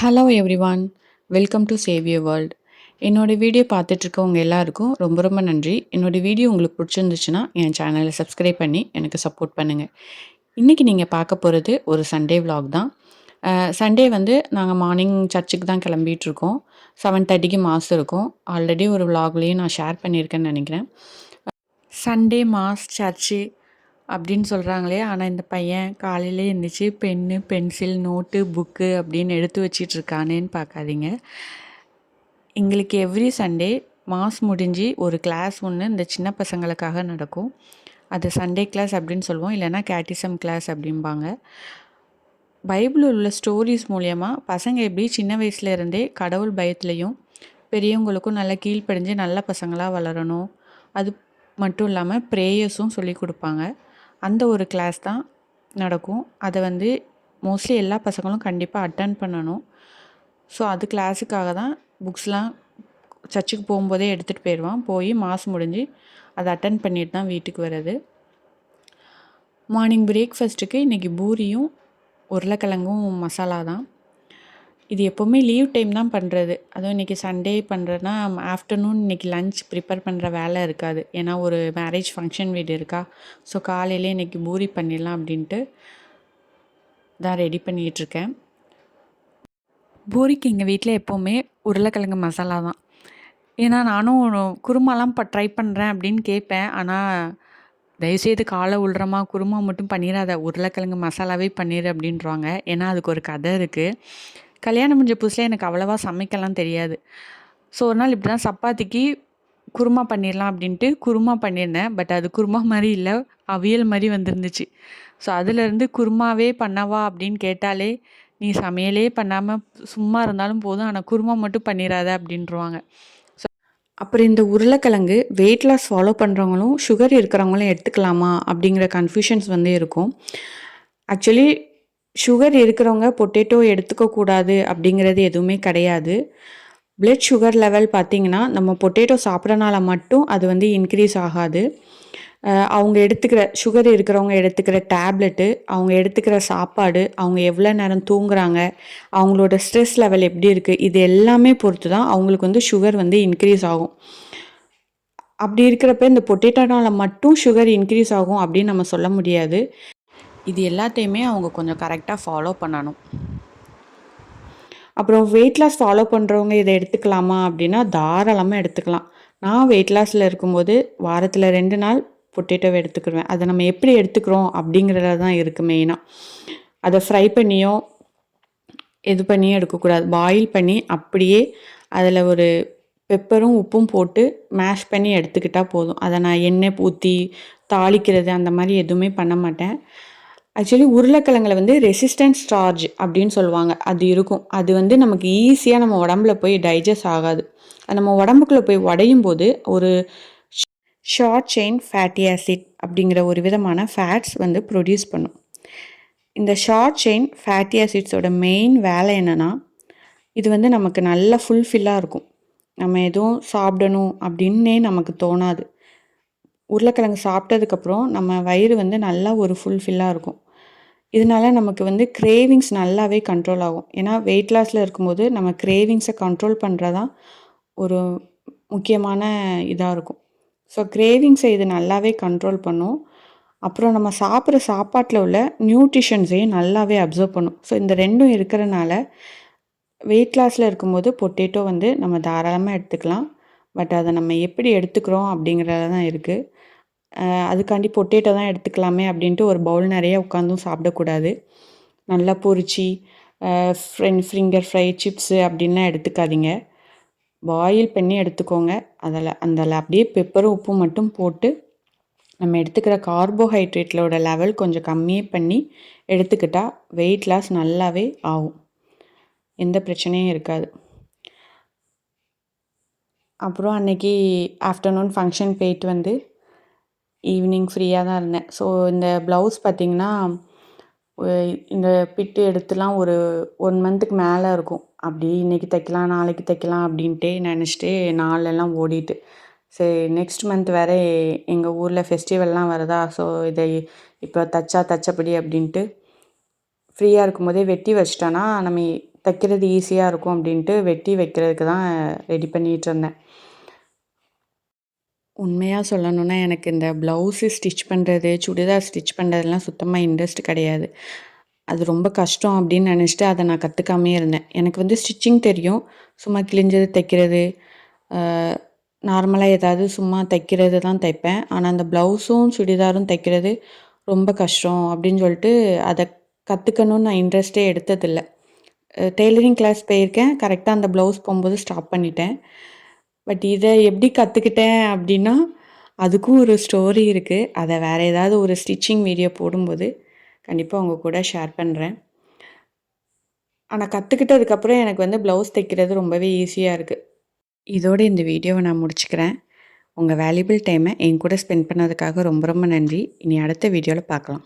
Hello every one welcome to Xavier world என்னோடய video பார்த்துட்ருக்கவங்க எல்லாருக்கும் ரொம்ப ரொம்ப நன்றி. என்னோடய வீடியோ உங்களுக்கு பிடிச்சிருந்துச்சுன்னா என் சேனலை சப்ஸ்கிரைப் பண்ணி எனக்கு சப்போர்ட் பண்ணுங்கள் இன்றைக்கி நீங்கள் பார்க்க போகிறது ஒரு சண்டே விலாக் தான். சண்டே வந்து நாங்கள் மார்னிங் சர்ச்சுக்கு தான் கிளம்பிகிட்ருக்கோம் செவன் தேர்ட்டிக்கு மாஸ் இருக்கும். ஆல்ரெடி ஒரு விலாக்லேயும் நான் ஷேர் பண்ணியிருக்கேன்னு நினைக்கிறேன். சண்டே மாஸ் சர்ச்சு அப்படின்னு சொல்கிறாங்களே ஆனால் இந்த பையன் காலையில் எழுந்திரிச்சு பென்னு பென்சில் நோட்டு புக்கு அப்படின்னு எடுத்து வச்சிட்டு இருக்கானேன்னு பார்க்காதீங்க எங்களுக்கு எவ்ரி சண்டே மாஸ் முடிஞ்சு ஒரு கிளாஸ் ஒன்று இந்த சின்ன பசங்களுக்காக நடக்கும். அது சண்டே கிளாஸ் அப்படின்னு சொல்லுவோம். இல்லைன்னா கேட்டிசம் கிளாஸ் அப்படிம்பாங்க. பைபிளில் உள்ள ஸ்டோரிஸ் மூலயமா பசங்க எப்படி சின்ன வயசுல இருந்தே கடவுள் பயத்துலேயும் பெரியவங்களுக்கும் நல்லா கீழ்ப்படிஞ்சு நல்ல பசங்களாக வளரணும். அது மட்டும் இல்லாமல் ப்ரேயர்ஸும் சொல்லி கொடுப்பாங்க. அந்த ஒரு கிளாஸ் தான் நடக்கும். அதை வந்து மோஸ்ட்லி எல்லா பசங்களும் கண்டிப்பாக அட்டன் பண்ணணும். ஸோ அது கிளாஸுக்காக தான் புக்ஸ்லாம் சர்ச்சுக்கு போகும்போதே எடுத்துகிட்டு போயிடுவான். போய் மாஸ் முடிஞ்சு அதை அட்டன் பண்ணிட்டு தான் வீட்டுக்கு வர்றது. மார்னிங் பிரேக்ஃபாஸ்ட்டுக்கு இன்றைக்கி பூரியும் உருளைக்கிழங்கும் மசாலா தான். இது எப்போவுமே லீவ் டைம் தான் பண்ணுறது அதுவும் இன்றைக்கி சண்டே பண்ணுறேன்னா ஆஃப்டர்நூன் இன்றைக்கி லஞ்ச் ப்ரிப்பேர் பண்ணுற வேலை இருக்காது. ஏன்னா ஒரு மேரேஜ் ஃபங்க்ஷன் வீடு இருக்கா. ஸோ காலையிலே இன்றைக்கி பூரி பண்ணிடலாம் அப்படின்ட்டு தான் ரெடி பண்ணிகிட்ருக்கேன் பூரிக்கு எங்கள் வீட்டில் எப்போவுமே உருளைக்கிழங்கு மசாலா தான். ஏன்னா நானும் குருமாலாம் இப்போ ட்ரை பண்ணுறேன் அப்படின்னு கேட்பேன். ஆனால் தயவுசெய்து காலை உள்றமா குருமா மட்டும் பண்ணிடாத. உருளைக்கிழங்கு மசாலாவே பண்ணிடு அப்படின்றாங்க ஏன்னா அதுக்கு ஒரு கதை இருக்குது கல்யாணம் முடிஞ்ச புதுசில் எனக்கு அவ்வளோவா சமைக்கலாம் தெரியாது. ஸோ ஒரு நாள் இப்படி தான் சப்பாத்திக்கு குருமா பண்ணிடலாம் அப்படின்ட்டு குருமா பண்ணியிருந்தேன் பட் அது குருமா மாதிரி இல்லை அவியல் மாதிரி வந்துருந்துச்சு. ஸோ அதுலேருந்து குருமாவே பண்ணவா அப்படின்னு கேட்டாலே நீ சமையலே பண்ணாமல் சும்மா இருந்தாலும் போதும் ஆனால் குருமா மட்டும் பண்ணிடாத அப்படின்றவாங்க ஸோ அப்புறம் இந்த உருளைக்கிழங்கு வெயிட் லாஸ் ஃபாலோ பண்ணுறவங்களும் சுகர் இருக்கிறவங்களும் எடுத்துக்கலாமா அப்படிங்கிற கன்ஃபியூஷன்ஸ் வந்து இருக்கும். ஆக்சுவலி சுகர் இருக்கிறவங்க பொட்டேட்டோ எடுத்துக்கக்கூடாது அப்படிங்கிறது எதுவுமே கிடையாது. பிளட் சுகர் லெவல் பார்த்திங்கன்னா நம்ம பொட்டேட்டோ சாப்பிட்றனால மட்டும் அது வந்து இன்க்ரீஸ் ஆகாது. அவங்க எடுத்துக்கிற சுகர் இருக்கிறவங்க எடுத்துக்கிற டேப்லெட்டு அவங்க எடுத்துக்கிற சாப்பாடு அவங்க எவ்வளோ நேரம் தூங்குறாங்க அவங்களோட ஸ்ட்ரெஸ் லெவல் எப்படி இருக்குது இது எல்லாமே பொறுத்து தான் அவங்களுக்கு வந்து சுகர் வந்து இன்க்ரீஸ் ஆகும். அப்படி இருக்கிறப்ப இந்த பொட்டேட்டோனால் மட்டும் சுகர் இன்க்ரீஸ் ஆகும் அப்படின்னு நம்ம சொல்ல முடியாது. இது எல்லாத்தையுமே அவங்க கொஞ்சம் கரெக்டாக ஃபாலோ பண்ணணும். அப்புறம் வெயிட் லாஸ் ஃபாலோ பண்ணுறவங்க இதை எடுத்துக்கலாமா அப்படின்னா தாராளமாக எடுத்துக்கலாம். நான் வெயிட் லாஸில் இருக்கும்போது வாரத்தில் ரெண்டு நாள் பொட்டேட்டோவை எடுத்துக்கிடுவேன் அதை நம்ம எப்படி எடுத்துக்கிறோம் அப்படிங்கிறத தான் இருக்குது மெயினாக அதை ஃப்ரை பண்ணியோ இது பண்ணியும் எடுக்கக்கூடாது. பாயில் பண்ணி அப்படியே அதில் ஒரு பெப்பரும் உப்பும் போட்டு மேஷ் பண்ணி எடுத்துக்கிட்டால் போதும். அதை நான் எண்ணெய் ஊற்றி தாளிக்கிறது அந்த மாதிரி எதுவுமே பண்ண மாட்டேன். ஆக்சுவலி உருளைக்கிழங்குல வந்து ரெசிஸ்டன்ஸ் சார்ஜ் அப்படின்னு சொல்லுவாங்க. அது இருக்கும். அது வந்து நமக்கு ஈஸியாக நம்ம உடம்புல போய் டைஜஸ்ட் ஆகாது. அது நம்ம உடம்புக்குள்ளே போய் உடையும் போது ஒரு ஷார்ட் செயின் ஃபேட்டி ஆசிட் அப்படிங்கிற ஒரு விதமான ஃபேட்ஸ் வந்து ப்ரொடியூஸ் பண்ணும். இந்த ஷார்ட் செயின் ஃபேட்டி ஆசிட்ஸோட மெயின் வேலை என்னென்னா இது வந்து நமக்கு நல்ல ஃபுல்ஃபில்லாக இருக்கும். நம்ம எதுவும் சாப்பிடணும் அப்படின்னே நமக்கு தோணாது. உருளைக்கிழங்கு சாப்பிட்டதுக்கப்புறம் நம்ம வயிறு வந்து நல்லா ஒரு ஃபுல்ஃபில்லாக இருக்கும். இதனால நமக்கு வந்து கிரேவிங்ஸ் நல்லாவே கண்ட்ரோல் ஆகும். ஏன்னா வெயிட் லாஸில் இருக்கும்போது நம்ம கிரேவிங்ஸை கண்ட்ரோல் பண்ணுறதான் ஒரு முக்கியமான இதாக இருக்கும். ஸோ கிரேவிங்ஸை இது நல்லாவே கண்ட்ரோல் பண்ணும். அப்புறம் நம்ம சாப்பிட்ற சாப்பாட்டில் உள்ள நியூட்ரிஷன்ஸையும் நல்லாவே அப்சர்வ் பண்ணும். ஸோ இந்த ரெண்டும் இருக்கிறனால வெயிட் லாஸில் இருக்கும்போது பொட்டேட்டோ வந்து நம்ம தாராளமாக எடுத்துக்கலாம். பட் அதை நம்ம எப்படி எடுத்துக்கிறோம் அப்படிங்கிறத தான் இருக்குது அதுக்காண்டி பொட்டேட்டோ தான் எடுத்துக்கலாமே அப்படின்ட்டு ஒரு பவுல் நிறைய உட்காந்தும் சாப்பிடக்கூடாது. நல்லா பொரிச்சி ஃப்ரெண்ட் ஃபிங்கர் ஃப்ரை சிப்ஸு அப்படின்லாம் எடுத்துக்காதீங்க. பாயில் பண்ணி எடுத்துக்கோங்க. அதில் அதில் அப்படியே பெப்பரும் உப்பும் மட்டும் போட்டு நம்ம எடுத்துக்கிற கார்போஹைட்ரேட்டோட லெவல் கொஞ்சம் கம்மியே பண்ணி எடுத்துக்கிட்டால் வெயிட் லாஸ் நல்லாவே ஆகும். எந்த பிரச்சனையும் இருக்காது. அப்புறம் அன்னைக்கு ஆஃப்டர்நூன் ஃபங்க்ஷன் போயிட்டு வந்து ஈவினிங் ஃப்ரீயாக தான் இருந்தேன். ஸோ இந்த ப்ளவுஸ் பார்த்திங்கன்னா இந்த பிட்டு எடுத்துலாம் ஒரு ஒன் மந்த்துக்கு மேலே இருக்கும். அப்படி இன்றைக்கி தைக்கலாம் நாளைக்கு தைக்கலாம் அப்படின்ட்டு நினச்சிட்டு நாளெல்லாம் ஓடிட்டு. சரி நெக்ஸ்ட் மந்த் வேறு எங்கள் ஊரில் ஃபெஸ்டிவல்லாம் வருதா? ஸோ இதை இப்போ தைச்சா தைச்சபடி அப்படின்ட்டு ஃப்ரீயாக இருக்கும்போதே வெட்டி வச்சிட்டோன்னா நம்ம தைக்கிறது ஈஸியாக இருக்கும் அப்படின்ட்டு வெட்டி வைக்கிறதுக்கு தான் ரெடி பண்ணிகிட்டு இருந்தேன். உண்மையாக சொல்லணுன்னா எனக்கு இந்த ப்ளவுஸு ஸ்டிச் பண்ணுறது சுடிதார் ஸ்டிச் பண்ணுறதுலாம் சுத்தமாக இன்ட்ரெஸ்ட் கிடையாது. அது ரொம்ப கஷ்டம் அப்படின்னு நினச்சிட்டு அதை நான் கற்றுக்காமே இருந்தேன். எனக்கு வந்து ஸ்டிச்சிங் தெரியும். சும்மா கிழிஞ்சது தைக்கிறது நார்மலாக ஏதாவது சும்மா தைக்கிறது தான் தைப்பேன். ஆனால் அந்த ப்ளவுஸும் சுடிதாரும் தைக்கிறது ரொம்ப கஷ்டம் அப்படின்னு சொல்லிட்டு அதை கற்றுக்கணுன்னு நான் இன்ட்ரெஸ்ட்டே எடுத்ததில்லை. டெய்லரிங் கிளாஸ் போயிருக்கேன். கரெக்டாக அந்த ப்ளவுஸ் போகும்போது ஸ்டாப் பண்ணிட்டேன். பட் இதை எப்படி கற்றுக்கிட்டேன் அப்படின்னா அதுக்கும் ஒரு ஸ்டோரி இருக்குது அதை வேறு ஏதாவது ஒரு ஸ்டிச்சிங் வீடியோ போடும்போது கண்டிப்பாக உங்கள் கூட ஷேர் பண்ணுறேன் ஆனால் கற்றுக்கிட்டதுக்கப்புறம் எனக்கு வந்து ப்ளவுஸ் தைக்கிறது ரொம்பவே ஈஸியாக இருக்குது இதோட இந்த வீடியோவை நான் முடிச்சுக்கிறேன். உங்கள் வேல்யூபிள் டைமை என் கூட ஸ்பெண்ட் பண்ணதுக்காக ரொம்ப ரொம்ப நன்றி. இனி அடுத்த வீடியோவில் பார்க்கலாம்